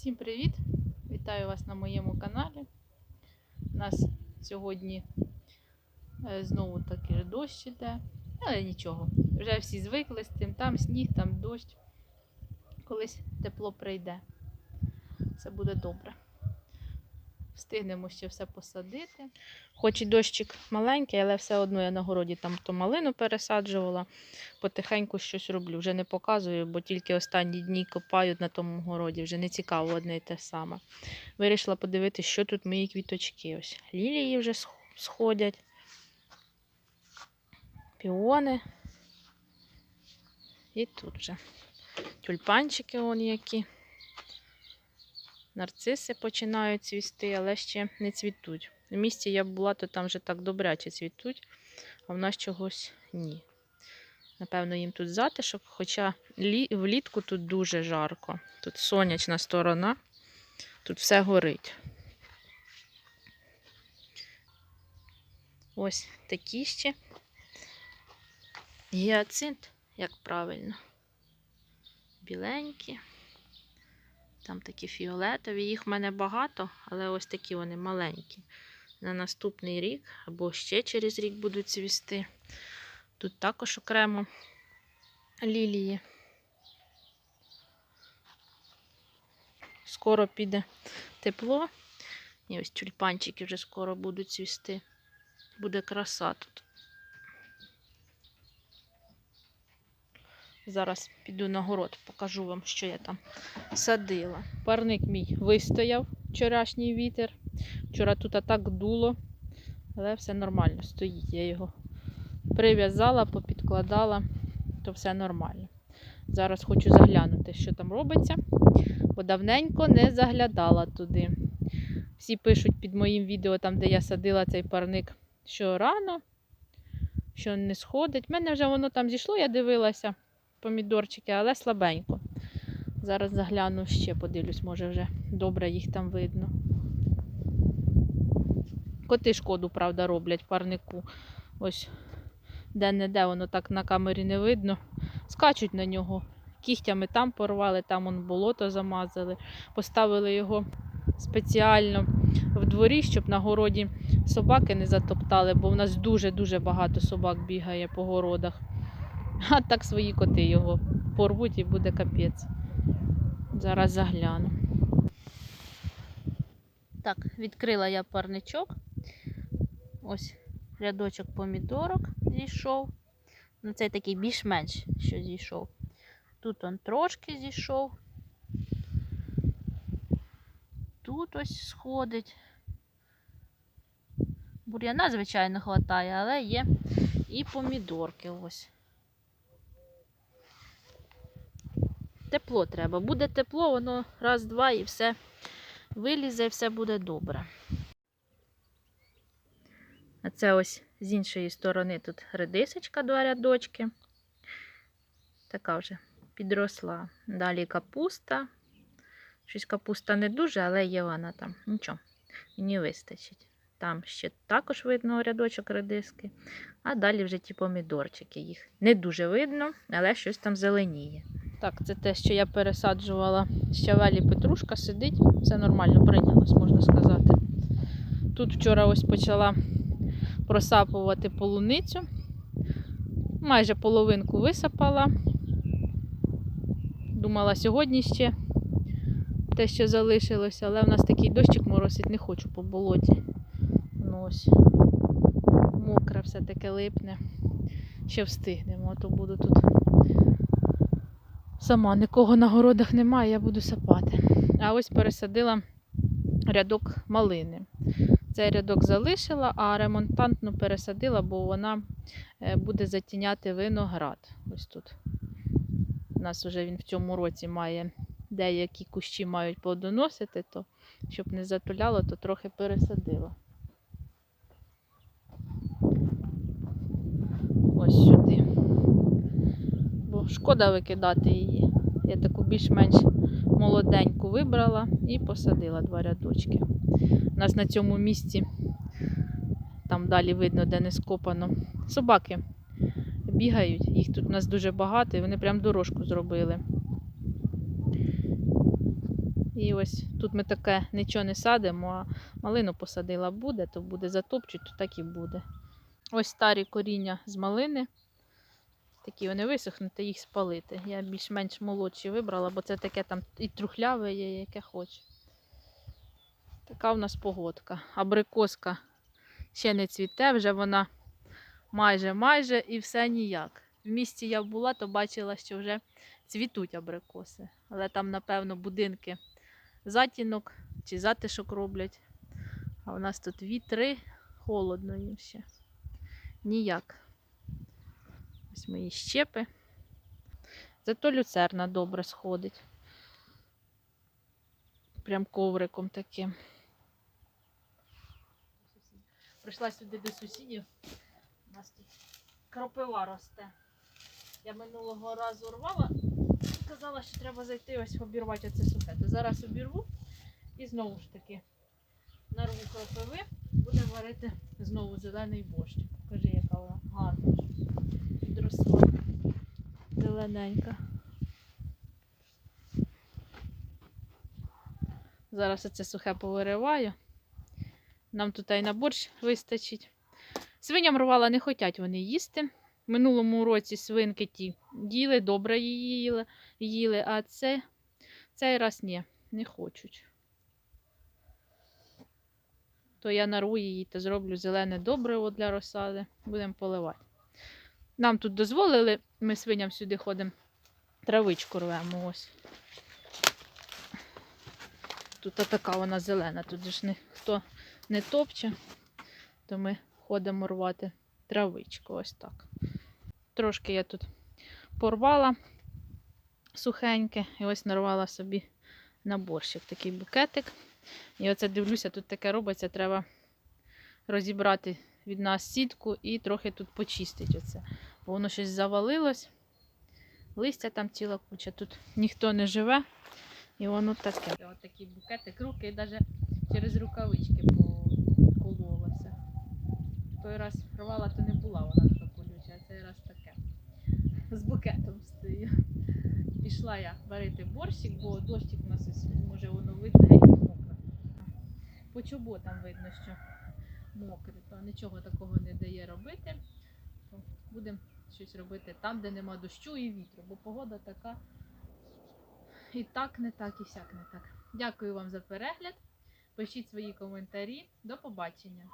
Всім привіт! Вітаю вас на моєму каналі. У нас сьогодні е, знову таки дощ іде, але нічого. Вже всі звикли з тим, там сніг, там дощ. Колись тепло прийде. Це буде добре. Встигнемо ще все посадити. Хоч і дощик маленький, але все одно я на городі там то малину пересаджувала. Потихеньку щось роблю. Вже не показую, бо тільки останні дні копаю на тому городі. Вже не цікаво одне і те саме. Вирішила подивитися, що тут мої квіточки. Ось лілії вже сходять. Піони. І тут вже тюльпанчики вон які. Нарциси починають цвісти, але ще не цвітуть. В місті я була, то там вже так добряче цвітуть, а в нас чогось ні. Напевно, їм тут затишок, хоча влітку тут дуже жарко. Тут сонячна сторона, тут все горить. Ось такі ще. Гіацинт, як правильно. Біленькі. Там такі фіолетові. Їх в мене багато, але ось такі вони маленькі. На наступний рік або ще через рік будуть цвісти. Тут також окремо лілії. Скоро піде тепло. І ось тюльпанчики вже скоро будуть цвісти. Буде краса тут. Зараз піду на город, покажу вам, що я там садила. Парник мій вистояв вчорашній вітер. Вчора тут так дуло, але все нормально стоїть. Я його прив'язала, попідкладала, то все нормально. Зараз хочу заглянути, що там робиться, бо давненько не заглядала туди. Всі пишуть під моїм відео, там, де я садила цей парник, що рано, що не сходить. У мене вже воно там зійшло, я дивилася помідорчики, але слабенько. Зараз загляну ще, подивлюсь, може вже добре їх там видно. Коти шкоду, правда, роблять парнику. Ось де-не-де воно так на камері не видно. Скачуть на нього. Кігтями там порвали, там он болото замазали. Поставили його спеціально в дворі, щоб на городі собаки не затоптали, бо в нас дуже-дуже багато собак бігає по городах. А так свої коти його порвуть і буде капець. Зараз загляну. Так, відкрила я парничок. Ось рядочок помідорок зійшов. Ну, це такий більш-менш, що зійшов. Тут он трошки зійшов. Тут ось сходить. Бур'яна, звичайно, хватає, але є і помідорки ось. Тепло треба. Буде тепло, воно раз-два і все вилізе, і все буде добре. А це ось з іншої сторони тут редисочка, два рядочки. Така вже підросла. Далі капуста. Щось капуста не дуже, але є вона там. Нічого, мені вистачить. Там ще також видно рядочок редиски. А далі вже ті помідорчики. Їх не дуже видно, але щось там зеленіє. Так, це те, що я пересаджувала щавелі петрушка, сидить, все нормально прийнялось, можна сказати. Тут вчора ось почала просапувати полуницю. Майже половинку висапала. Думала, сьогодні ще те, що залишилося, але в нас такий дощик моросить, не хочу по болоті. Ну ось, мокре все таке липне. Ще встигнемо, а то буду тут сама нікого на городах немає, я буду сапати. А ось пересадила рядок малини. Цей рядок залишила, а ремонтантну пересадила, бо вона е, буде затіняти виноград. Ось тут. У нас вже він в цьому році має деякі кущі мають плодоносити, то щоб не затуляло, то трохи пересадила. Ось сюди. Шкода викидати її. Я таку більш-менш молоденьку вибрала і посадила два рядочки. У нас на цьому місці, там далі видно, де не скопано, собаки бігають. Їх тут у нас дуже багато, і вони прям дорожку зробили. І ось тут ми таке нічого не садимо, а малину посадила буде, то буде затопчуть, то так і буде. Ось старі коріння з малини. Такі вони висохнуть, їх спалити. Я більш-менш молодші вибрала, бо це таке там і трухляве є, яке хоче. Така в нас погодка. Абрикоска ще не цвіте, вже вона майже майже і все ніяк. В місті я була, то бачила, що вже цвітуть абрикоси. Але там, напевно, будинки затінок чи затишок роблять. А у нас тут вітри, холодно їм ще. Ніяк. Ось мої щепи. Зато люцерна добре сходить. Прям ковриком таким. Прийшла сюди до сусідів. У нас тут кропива росте. Я минулого разу рвала і казала, що треба зайти ось обірвати оце сухе. То зараз обірву і знову ж таки нарву кропиви, будемо варити знову зелений борщ. Покажи, яка вона гарна. Підросла. Зелененька. Зараз оце сухе повириваю. Нам тут і на борщ вистачить. Свиням рвала не хочуть вони їсти. Минулому році свинки ті їли, добре її їли, їли а це, цей раз ні, не хочуть. То я нарву її та зроблю зелене добриво для розсади. Будемо поливати. Нам тут дозволили, ми свиням сюди ходимо, травичку рвемо ось. Тут така вона зелена, тут ж ніхто не топче, то ми ходимо рвати травичку, ось так. Трошки я тут порвала сухеньке і ось нарвала собі на борщик такий букетик. І оце дивлюся, тут таке робиться, треба розібрати від нас сітку і трохи тут почистити оце. Бо воно щось завалилось. Листя там ціла куча, тут ніхто не живе. І воно таке. Ось такий букетик, руки навіть через рукавички покололася. Той раз рвала, то не була вона така колюча, а цей раз таке. З букетом стою. Пішла я варити борщик, бо дощик у нас ось, може воно видно, чоботам видно, що мокре, то нічого такого не дає робити. Будемо щось робити там, де нема дощу і вітру, бо погода така. І так не так, і сяк не так. Дякую вам за перегляд. Пишіть свої коментарі. До побачення!